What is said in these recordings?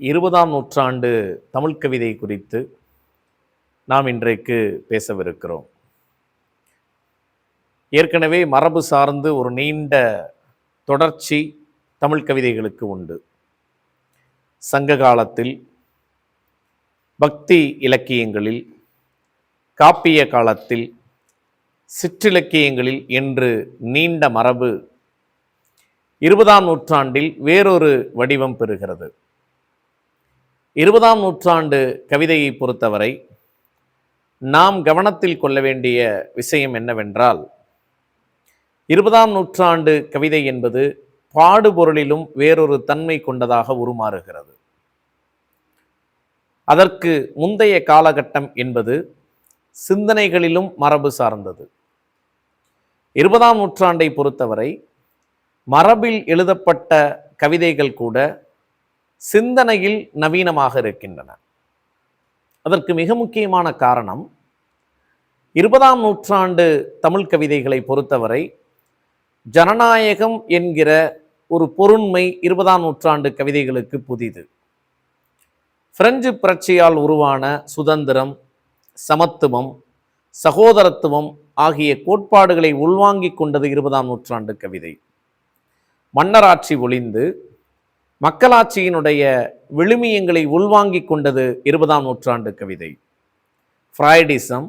இருபதாம் நூற்றாண்டு தமிழ் கவிதை குறித்து நாம் இன்றைக்கு பேசவிருக்கிறோம். ஏற்கனவே மரபு சார்ந்து ஒரு நீண்ட தொடர்ச்சி தமிழ் கவிதைகளுக்கு உண்டு. சங்க காலத்தில் பக்தி இலக்கியங்களில் காப்பிய காலத்தில் சிற்றிலக்கியங்களில் என்று நீண்ட மரபு இருபதாம் நூற்றாண்டில் வேறொரு வடிவம் பெறுகிறது. இருபதாம் நூற்றாண்டு கவிதையை பொறுத்தவரை நாம் கவனத்தில் கொள்ள வேண்டிய விஷயம் என்னவென்றால் இருபதாம் நூற்றாண்டு கவிதை என்பது பாடுபொருளிலும் வேறொரு தன்மை கொண்டதாக உருமாறுகிறது. அதற்கு முந்தைய காலகட்டம் என்பது சிந்தனைகளிலும் மரபு சார்ந்தது. இருபதாம் நூற்றாண்டை பொறுத்தவரை மரபில் எழுதப்பட்ட கவிதைகள் கூட சிந்தனையில் நவீனமாக இருக்கின்றன. அதற்கு மிக முக்கியமான காரணம் இருபதாம் நூற்றாண்டு தமிழ் கவிதைகளை பொறுத்தவரை ஜனநாயகம் என்கிற ஒரு பொருண்மை இருபதாம் நூற்றாண்டு கவிதைகளுக்கு புதிது. பிரெஞ்சு புரட்சியால் உருவான சுதந்திரம் சமத்துவம் சகோதரத்துவம் ஆகிய கோட்பாடுகளை உள்வாங்கிக் கொண்டது இருபதாம் நூற்றாண்டு கவிதை. மன்னராட்சி ஒளிந்து மக்களாட்சியினுடைய விழுமியங்களை உள்வாங்கிக் கொண்டது இருபதாம் நூற்றாண்டு கவிதை. ஃப்ராய்டிசம்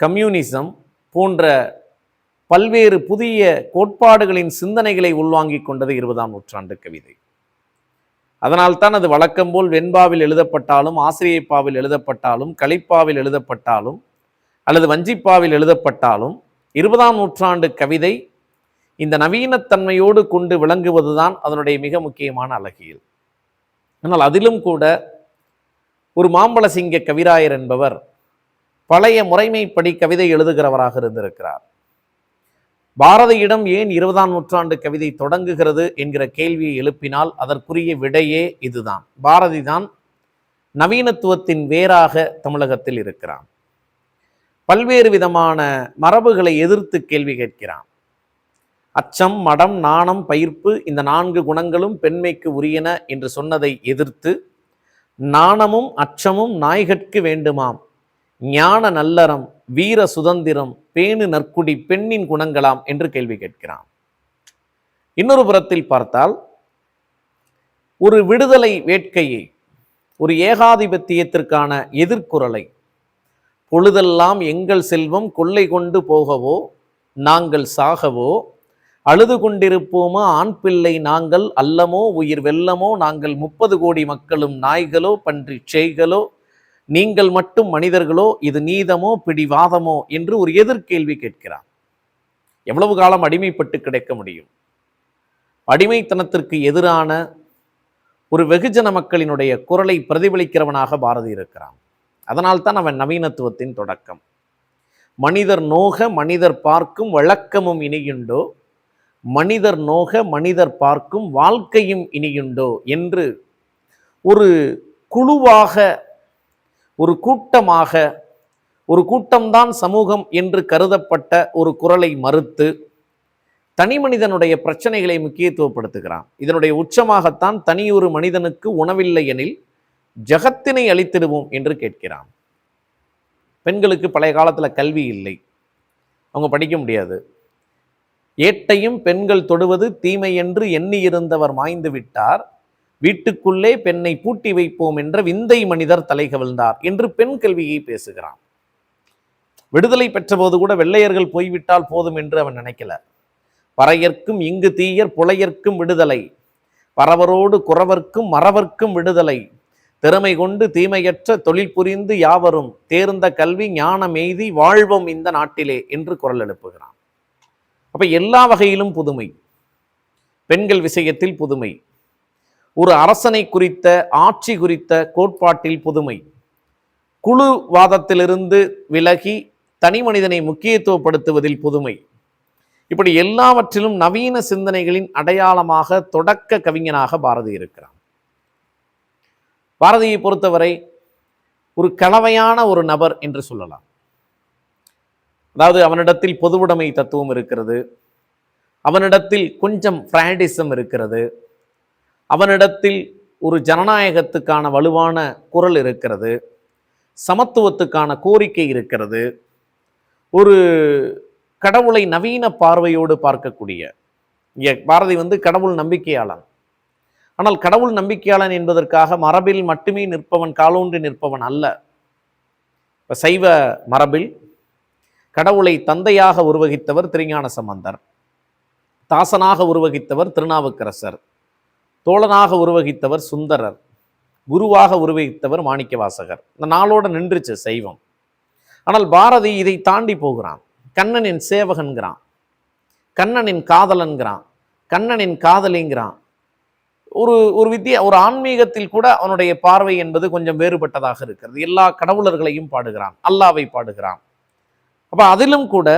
கம்யூனிசம் போன்ற பல்வேறு புதிய கோட்பாடுகளின் சிந்தனைகளை உள்வாங்கிக் கொண்டது இருபதாம் நூற்றாண்டு கவிதை. அதனால்தான் அது வழக்கம் போல் வெண்பாவில் எழுதப்பட்டாலும் ஆசிரியப்பாவில் எழுதப்பட்டாலும் கலிப்பாவில் எழுதப்பட்டாலும் அல்லது வஞ்சிப்பாவில் எழுதப்பட்டாலும் இருபதாம் நூற்றாண்டு கவிதை இந்த நவீனத்தன்மையோடு கொண்டு விளங்குவதுதான் அதனுடைய மிக முக்கியமான அழகியல். ஆனால் அதிலும் கூட ஒரு மாம்பழசிங்க கவிராயர் என்பவர் பழைய முறைமைப்படி கவிதை எழுதுகிறவராக இருந்திருக்கிறார். பாரதியிடம் ஏன் இருபதாம் நூற்றாண்டு கவிதை தொடங்குகிறது என்கிற கேள்வியை எழுப்பினால் அதற்குரிய விடையே இதுதான். பாரதி தான் நவீனத்துவத்தின் வேறாக தமிழகத்தில் இருக்கிறான். பல்வேறு விதமான மரபுகளை எதிர்த்து கேள்வி கேட்கிறான். அச்சம் மடம் நாணம் பயிர்ப்பு இந்த நான்கு குணங்களும் பெண்மைக்கு உரியன என்று சொன்னதை எதிர்த்து நாணமும் அச்சமும் நாய்கட்கு வேண்டுமாம். ஞான நல்லறம் வீர சுதந்திரம் பேணு நற்குடி பெண்ணின் குணங்களாம் என்று கேள்வி கேட்கிறான். இன்னொரு புறத்தில் பார்த்தால் ஒரு விடுதலை வேட்கையை ஒரு ஏகாதிபத்தியத்திற்கான எதிர்குரலை பொழுதெல்லாம் எங்கள் செல்வம் கொள்ளை கொண்டு போகவோ நாங்கள் சாகவோ அழுது கொண்டிருப்போமா ஆண் பிள்ளை நாங்கள் அல்லமோ? உயிர் வெல்லமோ? நாங்கள் முப்பது கோடி மக்களும் நாய்களோ? பன்றி செய்களோ? நீங்கள் மட்டும் மனிதர்களோ? இது நீதமோ? பிடிவாதமோ? என்று ஒரு எதிர்கேள்வி கேட்கிறார் எவ்வளவு காலம் அடிமைப்பட்டு கிடைக்க முடியும்? அடிமைத்தனத்திற்கு எதிரான ஒரு வெகுஜன மக்களினுடைய குரலை பிரதிபலிக்கிறவனாக பாரதி இருக்கிறான். அதனால்தான் அவன் நவீனத்துவத்தின் தொடக்கம். மனிதர் நோக மனிதர் பார்க்கும் வழக்கமும் இனியுண்டோ? மனிதர் நோக மனிதர் பார்க்கும் வாழ்க்கையும் இனியுண்டோ என்று ஒரு குழுவாக ஒரு கூட்டமாக ஒரு கூட்டம்தான் சமூகம் என்று கருதப்பட்ட ஒரு குரலை மறுத்து தனி மனிதனுடைய பிரச்சனைகளை முக்கியத்துவப்படுத்துகிறான். இதனுடைய உச்சமாகத்தான் தனியொரு மனிதனுக்கு உணவில்லை எனில் ஜகத்தினை அளித்திடுவோம் என்று கேட்கிறான். பெண்களுக்கு பழைய காலத்தில் கல்வி இல்லை. அவங்க படிக்க முடியாது. ஏட்டையும் பெண்கள் தொடுவது தீமை என்று எண்ணியிருந்தவர் மாய்ந்து விட்டார். வீட்டுக்குள்ளே பெண்ணை பூட்டி வைப்போம் என்ற விந்தை மனிதர் தலை கவிழ்ந்தார் என்று பெண் கல்வியை பேசுகிறான். விடுதலை பெற்றபோது கூட வெள்ளையர்கள் போய்விட்டால் போதும் என்று அவன் நினைக்கல. பறையர்க்கும் இங்கு தீயர் புலையர்க்கும் விடுதலை. பறவரோடு குறவர்க்கும் மறவர்க்கும் விடுதலை. திறமை கொண்டு தீமையற்ற தொழில் புரிந்து யாவரும் தேர்ந்த கல்வி ஞானம் எய்தி வாழ்வோம் இந்த நாட்டிலே என்று குரல் எழுப்புகிறான். அப்போ எல்லா வகையிலும் புதுமை. பெண்கள் விஷயத்தில் புதுமை. ஒரு அரசனை குறித்த ஆட்சி குறித்த கோட்பாட்டில் புதுமை. குழுவாதத்திலிருந்து விலகி தனி மனிதனை முக்கியத்துவப்படுத்துவதில் புதுமை. இப்படி எல்லாவற்றிலும் நவீன சிந்தனைகளின் அடையாளமாக தொடக்க கவிஞனாக பாரதி இருக்கிறான். பாரதியை பொறுத்தவரை ஒரு கலவையான ஒரு நபர் என்று சொல்லலாம். அதாவது அவனிடத்தில் பொதுவுடைமை தத்துவம் இருக்கிறது. அவனிடத்தில் கொஞ்சம் பிராண்டிசம் இருக்கிறது. அவனிடத்தில் ஒரு ஜனநாயகத்துக்கான வலுவான குரல் இருக்கிறது. சமத்துவத்துக்கான கோரிக்கை இருக்கிறது. ஒரு கடவுளை நவீன பார்வையோடு பார்க்கக்கூடிய இங்கே பாரதி வந்து கடவுள் நம்பிக்கையாளன். ஆனால் கடவுள் நம்பிக்கையாளன் என்பதற்காக மரபில் மட்டுமே நிற்பவன் காலோன்றி நிற்பவன் அல்ல. இப்போ சைவ மரபில் கடவுளை தந்தையாக உருவகித்தவர் திருஞான சம்பந்தர் தாசனாக உருவகித்தவர் திருநாவுக்கரசர் தோழனாக உருவகித்தவர் சுந்தரர் குருவாக உருவகித்தவர் மாணிக்கவாசகர். இந்த நாளோட நின்றுச்சு சைவம். ஆனால் பாரதி இதை தாண்டி போகிறான். கண்ணனின் சேவகன்கிறான். கண்ணனின் காதலன்கிறான். கண்ணனின் காதலிங்கிறான். ஒரு ஒரு வித்திய ஒரு ஆன்மீகத்தில் கூட அவனுடைய பார்வை என்பது கொஞ்சம் வேறுபட்டதாக இருக்கிறது. எல்லா கடவுளர்களையும் பாடுகிறான். அல்லாவை பாடுகிறான். அப்போ அதிலும் கூட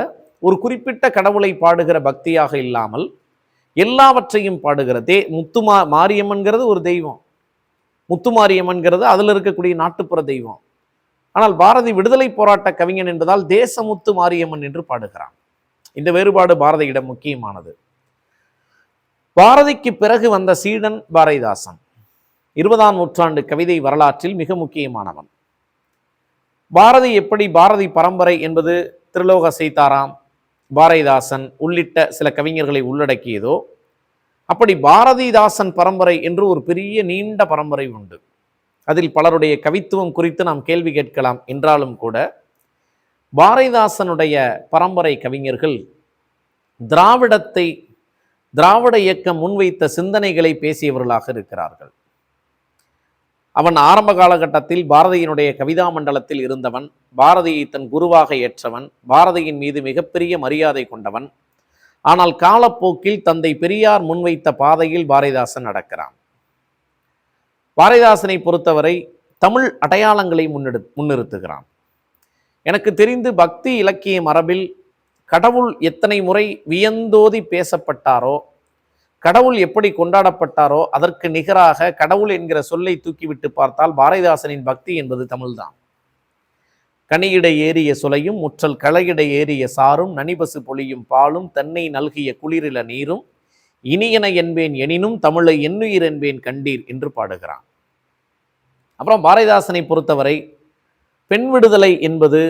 ஒரு குறிப்பிட்ட கடவுளை பாடுகிற பக்தியாக இல்லாமல் எல்லாவற்றையும் பாடுகிற தே முத்துமா மாரியம்மன்கிறது ஒரு தெய்வம். முத்துமாரியம்மன்கிறது அதில் இருக்கக்கூடிய நாட்டுப்புற தெய்வம். ஆனால் பாரதி விடுதலை போராட்ட கவிஞன் என்பதால் தேசமுத்து மாரியம்மன் என்று பாடுகிறான். இந்த வேறுபாடு பாரதியிடம் முக்கியமானது. பாரதிக்கு பிறகு வந்த சீடன் பாரதிதாசன் இருபதாம் நூற்றாண்டு கவிதை வரலாற்றில் மிக முக்கியமானவன். பாரதி எப்படி பாரதி பரம்பரை என்பது திருலோக சீதாராம் பாரதிதாசன் உள்ளிட்ட சில கவிஞர்களை உள்ளடக்கியதோ அப்படி பாரதிதாசன் பரம்பரை என்று ஒரு பெரிய நீண்ட பரம்பரை உண்டு. அதில் பலருடைய கவித்துவம் குறித்து நாம் கேள்வி கேட்கலாம் என்றாலும் கூட பாரதிதாசனுடைய பரம்பரை கவிஞர்கள் திராவிடத்தை திராவிட இயக்கம் முன்வைத்த சிந்தனைகளை பேசியவர்களாக இருக்கிறார்கள். அவன் ஆரம்ப காலகட்டத்தில் பாரதியினுடைய கவிதா மண்டலத்தில் இருந்தவன் பாரதியை தன் குருவாக ஏற்றவன் பாரதியின் மீது மிகப்பெரிய மரியாதை கொண்டவன். ஆனால் காலப்போக்கில் தந்தை பெரியார் முன்வைத்த பாதையில் பாரதிதாசன் நடக்கிறான். பாரதிதாசனை பொறுத்தவரை தமிழ் அடையாளங்களை முன்னெடு முன்னிறுத்துகிறான். எனக்கு தெரிந்து பக்தி இலக்கிய மரபில் கடவுள் எத்தனை முறை வியந்தோதி பேசப்பட்டாரோ கடவுள் எப்படி கொண்டாடப்பட்டாரோ அதற்கு நிகராக கடவுள் என்கிற சொல்லை தூக்கிவிட்டு பார்த்தால் பாரதிதாசனின் பக்தி என்பது தமிழ்தான். கனியிட ஏறிய சுலையும் முற்றல் களையிட ஏறிய சாரும் நனிபசு பொழியும் பாலும் தன்னை நல்கிய குளிரில நீரும் இனியன என்பேன் எனினும் தமிழை எண்ணுயிர் என்பேன் கண்டீர் என்று பாடுகிறான். அப்புறம் பாரதிதாசனை பொறுத்தவரை பெண் விடுதலை என்பது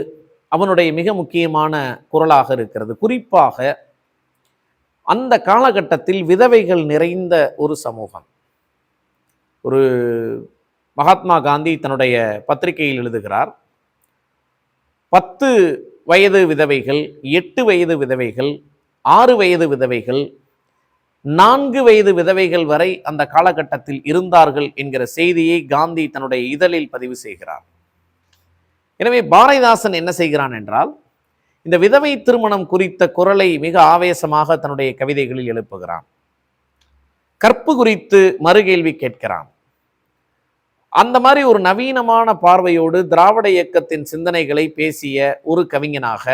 அவனுடைய மிக முக்கியமான குரலாக இருக்கிறது. குறிப்பாக அந்த காலகட்டத்தில் விதவைகள் நிறைந்த ஒரு சமூகம். ஒரு மகாத்மா காந்தி தன்னுடைய பத்திரிகையில் எழுதுகிறார் பத்து வயது விதவைகள் எட்டு வயது விதவைகள் ஆறு வயது விதவைகள் நான்கு வயது விதவைகள் வரை அந்த காலகட்டத்தில் இருந்தார்கள் என்கிற செய்தியை காந்தி தன்னுடைய இதழில் பதிவு செய்கிறார். எனவே பாரதிதாசன் என்ன செய்கிறான் என்றால் இந்த விதவை திருமணம் குறித்த குரலை மிக ஆவேசமாக தன்னுடைய கவிதைகளில் எழுப்புகிறான். கற்பு குறித்து மறுகேள்வி கேட்கிறான். அந்த மாதிரி ஒரு நவீனமான பார்வையோடு திராவிட இயக்கத்தின் சிந்தனைகளை பேசிய ஒரு கவிஞனாக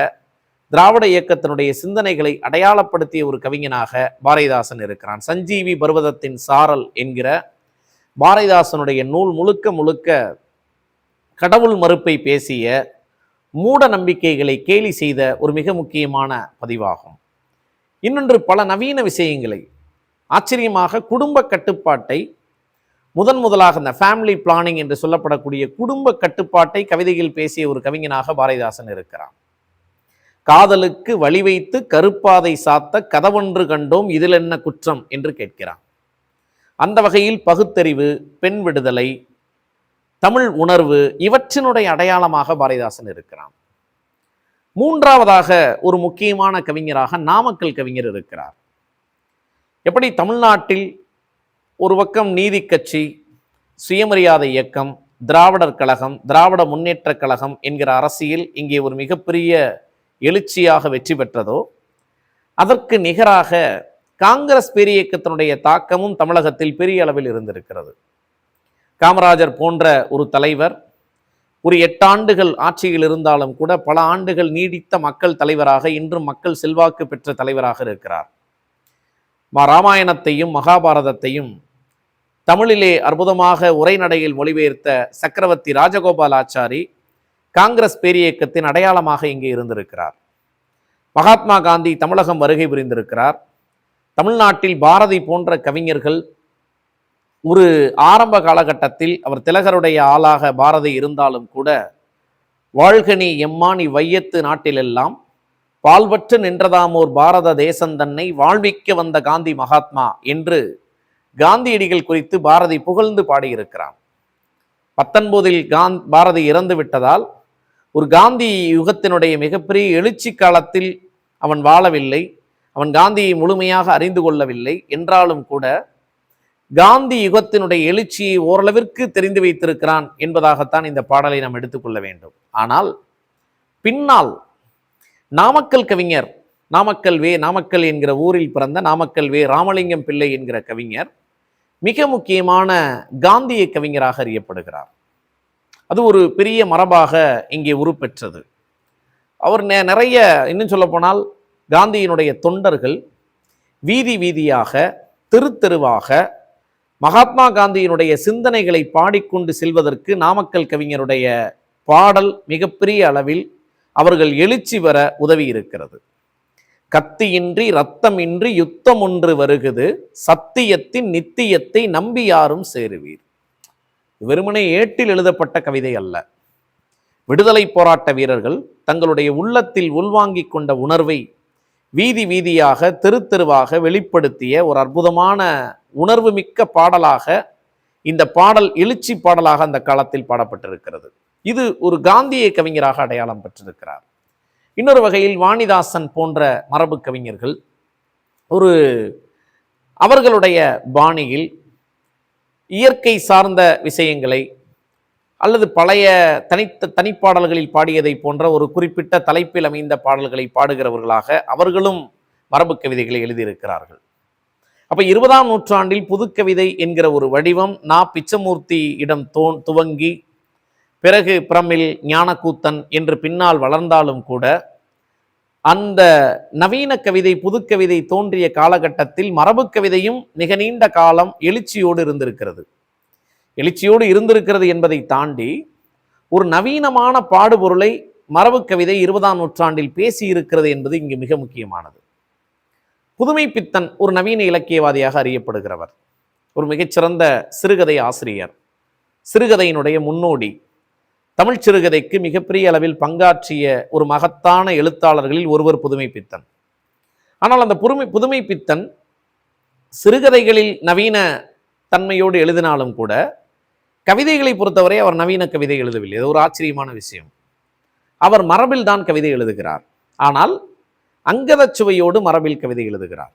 திராவிட இயக்கத்தினுடைய சிந்தனைகளை அடையாளப்படுத்திய ஒரு கவிஞனாக பாரதிதாசன் இருக்கிறான். சஞ்சீவி பர்வதத்தின் சாரல் என்கிற பாரதிதாசனுடைய நூல் முழுக்க முழுக்க கடவுள் மறுப்பை பேசிய மூட நம்பிக்கைகளை கேலி செய்த ஒரு மிக முக்கியமான பதிவாகும். இன்னொன்று பல நவீன விஷயங்களை. ஆச்சரியமாக குடும்ப கட்டுப்பாட்டை முதன் முதலாக இந்த ஃபேமிலி பிளானிங் என்று சொல்லப்படக்கூடிய குடும்ப கட்டுப்பாட்டை கவிதையில் பேசிய ஒரு கவிஞனாக பாரதிதாசன் இருக்கிறான் காதலுக்கு வழி வைத்து கருப்பாதை சாத்த கதவொன்று கண்டோம் இதில் என்ன குற்றம்? என்று கேட்கிறான் அந்த வகையில் பகுத்தறிவு பெண் விடுதலை தமிழ் உணர்வு இவற்றினுடைய அடையாளமாக பாரதிதாசன் இருக்கிறான். மூன்றாவதாக ஒரு முக்கியமான கவிஞராக நாமக்கல் கவிஞர் இருக்கிறார். எப்படி தமிழ்நாட்டில் ஒரு பக்கம் நீதி கட்சி சுயமரியாதை இயக்கம் திராவிடர் கழகம் திராவிட முன்னேற்ற கழகம் என்கிற அரசியல் இங்கே ஒரு மிகப்பெரிய எழுச்சியாக வெற்றி பெற்றதோ அதற்கு நிகராக காங்கிரஸ் பேரியக்கத்தினுடைய தாக்கமும் தமிழகத்தில் பெரிய அளவில் இருந்திருக்கிறது. காமராஜர் போன்ற ஒரு தலைவர் ஒரு எட்டாண்டுகள் ஆட்சியில் இருந்தாலும் கூட பல ஆண்டுகள் நீடித்த மக்கள் தலைவராக இன்றும் மக்கள் செல்வாக்கு பெற்ற தலைவராக இருக்கிறார். ராமாயணத்தையும் மகாபாரதத்தையும் தமிழிலே அற்புதமாக உரைநடையில் மொழிபெயர்த்த சக்கரவர்த்தி ராஜகோபால் ஆச்சாரி காங்கிரஸ் பேரியக்கத்தின் அடையாளமாக இங்கே இருந்திருக்கிறார். மகாத்மா காந்தி தமிழகம் வருகை புரிந்திருக்கிறார். தமிழ்நாட்டில் பாரதி போன்ற கவிஞர்கள் ஒரு ஆரம்ப காலகட்டத்தில் அவர் திலகருடைய ஆளாக பாரதி இருந்தாலும் கூட வாழ்கனி எம்மானி வையத்து நாட்டிலெல்லாம் பால்பற்று நின்றதாமோர் பாரத தேசந்தன்னை வாழ்விக்க வந்த காந்தி மகாத்மா என்று காந்தியடிகள் குறித்து பாரதி புகழ்ந்து பாடியிருக்கிறார் பத்தொன்பதில் காந்த் பாரதி இறந்து விட்டதால் ஒரு காந்தி யுகத்தினுடைய மிகப்பெரிய எழுச்சி காலத்தில் அவன் வாழவில்லை அவன் காந்தியை முழுமையாக அறிந்து கொள்ளவில்லை என்றாலும் கூட காந்தி யுகத்தினுடைய எழுச்சியை ஓரளவிற்கு தெரிந்து வைத்திருக்கிறான் என்பதாகத்தான் இந்த பாடலை நாம் எடுத்துக்கொள்ள வேண்டும். ஆனால் பின்னால் நாமக்கல் கவிஞர் நாமக்கல் வே நாமக்கல் என்கிற ஊரில் பிறந்த நாமக்கல் வே ராமலிங்கம் பிள்ளை என்கிற கவிஞர் மிக முக்கியமான காந்திய கவிஞராக அறியப்படுகிறார். அது ஒரு பெரிய மரபாக இங்கே உருப்பெற்றது. அவர் நெ- நிறைய இன்னும் சொல்லப்போனால் காந்தியினுடைய தொண்டர்கள் வீதி வீதியாக தெரு தெருவாக மகாத்மா காந்தியினுடைய சிந்தனைகளை பாடிக்கொண்டு செல்வதற்கு நாமக்கல் கவிஞருடைய பாடல் மிகப்பெரிய அளவில் அவர்கள் எழுச்சி பெற உதவி இருக்கிறது. கத்தியின்றி இரத்தமின்றி யுத்தம் ஒன்று வருகுது. சத்தியத்தின் நித்தியத்தை நம்பி யாரும் சேருவீர். வெறுமனே ஏட்டில் எழுதப்பட்ட கவிதை அல்ல. விடுதலை போராட்ட வீரர்கள் தங்களுடைய உள்ளத்தில் உள்வாங்கிக் கொண்ட உணர்வை வீதி வீதியாக தெரு தெருவாக வெளிப்படுத்திய ஒரு அற்புதமான உணர்வு மிக்க பாடலாக இந்த பாடல் எழுச்சி பாடலாக அந்த காலத்தில் பாடப்பட்டிருக்கிறது. இது ஒரு காந்திய கவிஞராக அடையாளம் பெற்றிருக்கிறார். இன்னொரு வகையில் வாணிதாசன் போன்ற மரபு கவிஞர்கள் ஒரு அவர்களுடைய பாணியில் இயற்கை சார்ந்த விஷயங்களை அல்லது பழைய தனித்த தனிப்பாடல்களில் பாடியதை போன்ற ஒரு குறிப்பிட்ட தலைப்பில் அமைந்த பாடல்களை பாடுகிறவர்களாக அவர்களும் மரபு கவிதைகளை எழுதியிருக்கிறார்கள். அப்போ இருபதாம் நூற்றாண்டில் புதுக்கவிதை என்கிற ஒரு வடிவம் நா பிச்சமூர்த்தி இடம் தோன் துவங்கி பிறகு பிரமிழ் ஞானக்கூத்தன் என்று பின்னால் வளர்ந்தாலும் கூட அந்த நவீன கவிதை புதுக்கவிதை தோன்றிய காலகட்டத்தில் மரபு கவிதையும் மிக நீண்ட காலம் எழுச்சியோடு இருந்திருக்கிறது. எழுச்சியோடு இருந்திருக்கிறது என்பதை தாண்டி ஒரு நவீனமான பாடுபொருளை மரபு கவிதை இருபதாம் நூற்றாண்டில் பேசியிருக்கிறது என்பது இங்கு மிக முக்கியமானது. புதுமை பித்தன் ஒரு நவீன இலக்கியவாதியாக அறியப்படுகிறவர். ஒரு மிகச்சிறந்த சிறுகதை ஆசிரியர். சிறுகதையினுடைய முன்னோடி. தமிழ் சிறுகதைக்கு மிகப்பெரிய அளவில் பங்காற்றிய ஒரு மகத்தான எழுத்தாளர்களில் ஒருவர் புதுமை பித்தன். ஆனால் அந்த புதுமை புதுமை பித்தன் சிறுகதைகளில் நவீன தன்மையோடு எழுதினாலும் கூட கவிதைகளை பொறுத்தவரை அவர் நவீன கவிதை எழுதவில்லை. அது ஒரு ஆச்சரியமான விஷயம். அவர் மரபில் தான் கவிதை எழுதுகிறார். ஆனால் அங்கதச் சுவையோடு மரபில் கவிதை எழுதுகிறார்.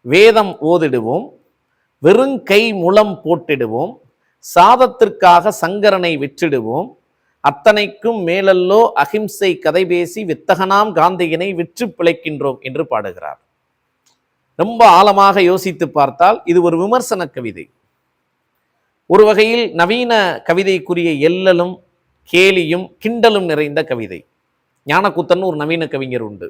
வேதம் ஓதிடுவோம் வெறுங்கை முளம் போட்டிடுவோம் சாதத்திற்காக சங்கரனை விற்றிடுவோம் அத்தனைக்கும் மேலல்லோ அகிம்சை கதை பேசி வித்தகனாம் காந்தியினை விற்று பிழைக்கின்றோம் என்று பாடுகிறார். ரொம்ப ஆழமாக யோசித்து பார்த்தால் இது ஒரு விமர்சன கவிதை. ஒரு வகையில் நவீன கவிதைக்குரிய எல்லலும் கேலியும் கிண்டலும் நிறைந்த கவிதை. ஞானக்கூத்தன் ஒரு நவீன கவிஞர் உண்டு.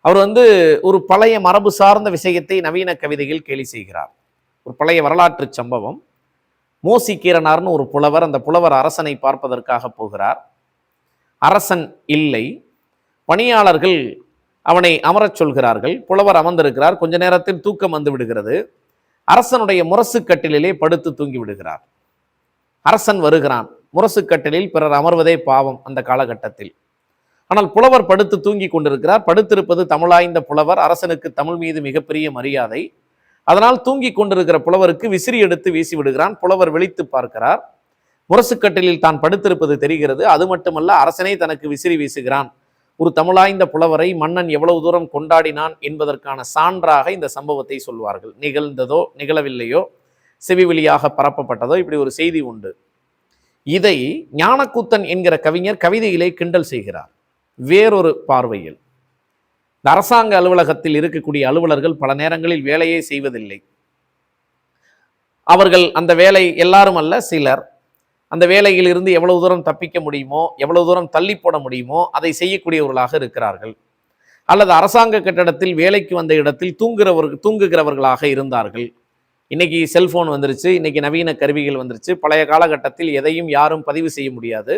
அவர் வந்து ஒரு பழைய மரபு சார்ந்த விஷயத்தை நவீன கவிதையில் கேலி செய்கிறார். ஒரு பழைய வரலாற்று சம்பவம். மோசி கீரனார்னு ஒரு புலவர் அந்த புலவர் அரசனை பார்ப்பதற்காக போகிறார். அரசன் இல்லை. பணியாளர்கள் அவனை அமரச் சொல்கிறார்கள். புலவர் அமர்ந்திருக்கிறார். கொஞ்ச நேரத்தில் தூக்கம் வந்து விடுகிறது. அரசனுடைய முரசு கட்டிலிலே படுத்து தூங்கி விடுகிறார். அரசன் வருகிறான். முரசு கட்டிலில் பிறர் அமர்வதே பாவம் அந்த காலகட்டத்தில். ஆனால் புலவர் படுத்து தூங்கி கொண்டிருக்கிறார். படுத்திருப்பது தமிழாய்ந்த புலவர் அரசனுக்கு தமிழ் மீது மிகப்பெரிய மரியாதை. அதனால் தூங்கி கொண்டிருக்கிற புலவருக்கு விசிறி எடுத்து வீசி விடுகிறான். புலவர் விழித்து பார்க்கிறார். முரசுக்கட்டிலில் தான் படுத்திருப்பது தெரிகிறது. அது மட்டுமல்ல அரசனே தனக்கு விசிறி வீசுகிறான். ஒரு தமிழாய்ந்த புலவரை மன்னன் எவ்வளவு தூரம் கொண்டாடினான் என்பதற்கான சான்றாக இந்த சம்பவத்தை சொல்வார்கள். நிகழ்ந்ததோ நிகழவில்லையோ செவி வழியாக பரப்பப்பட்டதோ இப்படி ஒரு செய்தி உண்டு. இதை ஞானக்கூத்தன் என்கிற கவிஞர் கவிதையிலே கிண்டல் செய்கிறார். வேறொரு பார்வையில். இந்த அரசாங்க அலுவலகத்தில் இருக்கக்கூடிய அலுவலர்கள் பல நேரங்களில் வேலையே செய்வதில்லை. அவர்கள் அந்த வேலை எல்லாரும் அல்ல சிலர். அந்த வேலையில் இருந்து எவ்வளவு தூரம் தப்பிக்க முடியுமோ எவ்வளவு தூரம் தள்ளி போட முடியுமோ அதை செய்யக்கூடியவர்களாக இருக்கிறார்கள். அல்லது அரசாங்க கட்டடத்தில் வேலைக்கு வந்த இடத்தில் தூங்குகிறவர்கள் தூங்குகிறவர்களாக இருந்தார்கள். இன்னைக்கு செல்போன் வந்துருச்சு இன்னைக்கு நவீன கருவிகள் வந்துருச்சு. பழைய காலகட்டத்தில் எதையும் யாரும் பதிவு செய்ய முடியாது.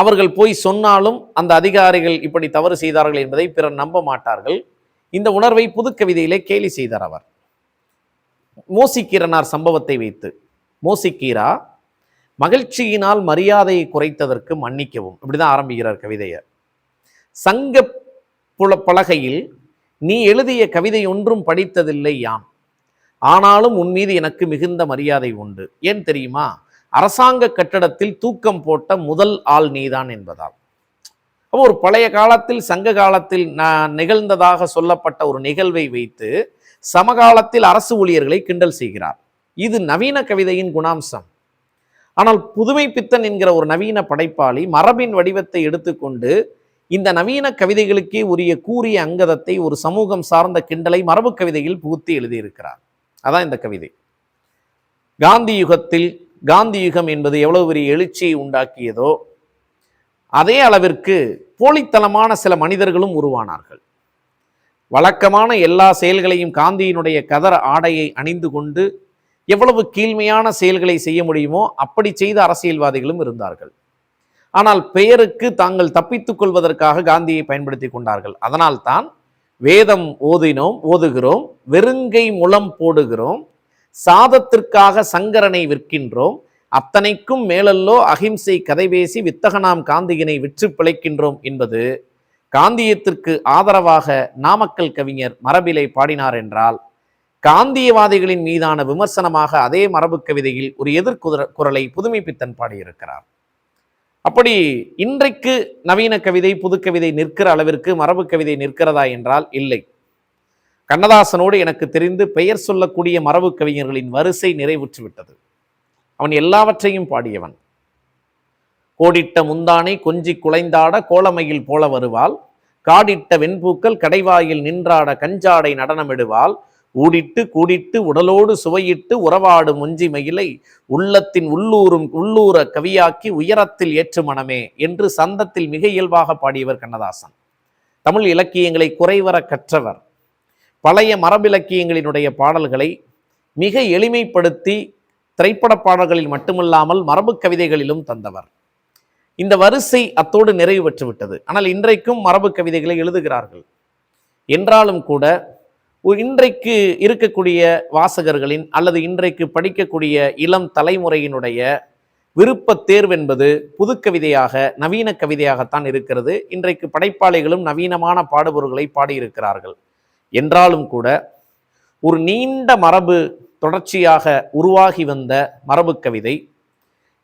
அவர்கள் போய் சொன்னாலும் அந்த அதிகாரிகள் இப்படி தவறு செய்தார்கள் என்பதை பிறர் நம்ப மாட்டார்கள். இந்த உணர்வை புதுக்கவிதையிலே கேலி செய்தார் அவர். மோசிக்கீரனார் சம்பவத்தை வைத்து மோசிக்கீரா மகிழ்ச்சியினால் மரியாதையை குறைத்ததற்கு மன்னிக்கவும். இப்படிதான் ஆரம்பிக்கிறார் கவிதையை சங்க புல பலகையில் நீ எழுதிய கவிதை ஒன்றும் படித்ததில்லை யாம். ஆனாலும் உன் மீது எனக்கு மிகுந்த மரியாதை உண்டு. ஏன் தெரியுமா? அரசாங்க கட்டடத்தில் தூக்கம் போட்ட முதல் ஆள் நீதான் என்பதால். அப்போ ஒரு பழைய காலத்தில் சங்க காலத்தில் ந- நிகழ்ந்ததாக சொல்லப்பட்ட ஒரு நிகழ்வை வைத்து சமகாலத்தில் அரசு ஊழியர்களை கிண்டல் செய்கிறார். இது நவீன கவிதையின் குணாம்சம். ஆனால் புதுமை பித்தன் என்கிற ஒரு நவீன படைப்பாளி மரபின் வடிவத்தை எடுத்துக்கொண்டு இந்த நவீன கவிதைகளுக்கே உரிய கூறிய அங்கதத்தை ஒரு சமூகம் சார்ந்த கிண்டலை மரபு கவிதையில் புகுத்தி எழுதியிருக்கிறார். அதான் இந்த கவிதை. காந்தி யுகத்தில் காந்தி யுகம் என்பது எவ்வளவு பெரிய எழுச்சியை உண்டாக்கியதோ அதே அளவிற்கு போலித்தனமான சில மனிதர்களும் உருவானார்கள். வழக்கமான எல்லா செயல்களையும் காந்தியினுடைய கதர் ஆடையை அணிந்து கொண்டு எவ்வளவு கீழ்மையான செயல்களை செய்ய முடியுமோ அப்படி செய்த அரசியல்வாதிகளும் இருந்தார்கள். ஆனால் பெயருக்கு தாங்கள் தப்பித்துக் கொள்வதற்காக காந்தியை பயன்படுத்தி கொண்டார்கள். அதனால்தான் வேதம் ஓதினோம் ஓதுகிறோம் வெறுங்கை முளம் போடுகிறோம் சாதத்திற்காக சங்கரனை விற்கின்றோம். அத்தனைக்கும் மேலல்லோ அகிம்சை கதை பேசி வித்தகனாம் காந்தியினை விற்று பிழைக்கின்றோம் என்பது காந்தியத்திற்கு ஆதரவாக நாமக்கல் கவிஞர் மரபிலை பாடினார் என்றால் காந்தியவாதிகளின் மீதான விமர்சனமாக அதே மரபு கவிதையில் ஒரு எதிர்குதிர குரலை புதுமைப்பித்தன் பாடியிருக்கிறார். அப்படி இன்றைக்கு நவீன கவிதை புதுக்கவிதை நிற்கிற அளவிற்கு மரபு கவிதை நிற்கிறதா என்றால் இல்லை. கண்ணதாசனோடு எனக்கு தெரிந்து பெயர் சொல்லக்கூடிய மரபு கவிஞர்களின் வரிசை நிறைவுற்று விட்டது. அவன் எல்லாவற்றையும் பாடியவன். கோடிட்ட முந்தானை கொஞ்சி குலைந்தாட கோலமையில் போல வருவாள். காடிட்ட வெண்பூக்கள் கடைவாயில் நின்றாட கஞ்சாடை நடனமிடுவாள். ஊடிட்டு கூடிட்டு உடலோடு சுவையிட்டு உறவாடு முஞ்சி மயிலை உள்ளத்தின் உள்ளூரும் உள்ளூர கவியாக்கி உயரத்தில் ஏற்று மனமே என்று சந்தத்தில் மிக இயல்பாக பாடியவர் கண்ணதாசன். தமிழ் இலக்கியங்களை குறைவர கற்றவர். பழைய மரபிலக்கியங்களினுடைய பாடல்களை மிக எளிமைப்படுத்தி திரைப்பட பாடல்களில் மட்டுமல்லாமல் மரபு கவிதைகளிலும் தந்தவர். இந்த வரிசை அத்தோடு நிறைவு பெற்றுவிட்டது. ஆனால் இன்றைக்கும் மரபு கவிதைகளை எழுதுகிறார்கள். என்றாலும் கூட இன்றைக்கு இருக்கக்கூடிய வாசகர்களின் அல்லது இன்றைக்கு படிக்கக்கூடிய இளம் தலைமுறையினுடைய விருப்பத் தேர்வு என்பது புதுக்கவிதையாக நவீன கவிதையாகத்தான் இருக்கிறது. இன்றைக்கு படைப்பாளிகளும் நவீனமான பாடுபொருள்களை பாடியிருக்கிறார்கள். என்றாலும் கூட ஒரு நீண்ட மரபு தொடர்ச்சியாக உருவாகி வந்த மரபு கவிதை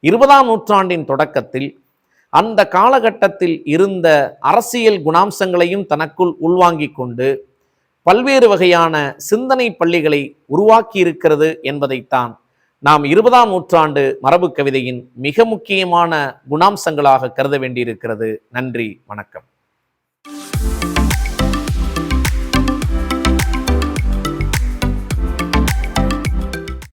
இருபதாம் நூற்றாண்டின் தொடக்கத்தில் அந்த காலகட்டத்தில் இருந்த அரசியல் குணாம்சங்களையும் தனக்குள் உள்வாங்கிக் கொண்டு பல்வேறு வகையான சிந்தனை பள்ளிகளை உருவாக்கி இருக்கிறது என்பதைத்தான் நாம் இருபதாம் நூற்றாண்டு மரபு கவிதையின் மிக முக்கியமான குணாம்சங்களாக கருத வேண்டியிருக்கிறது. நன்றி வணக்கம்.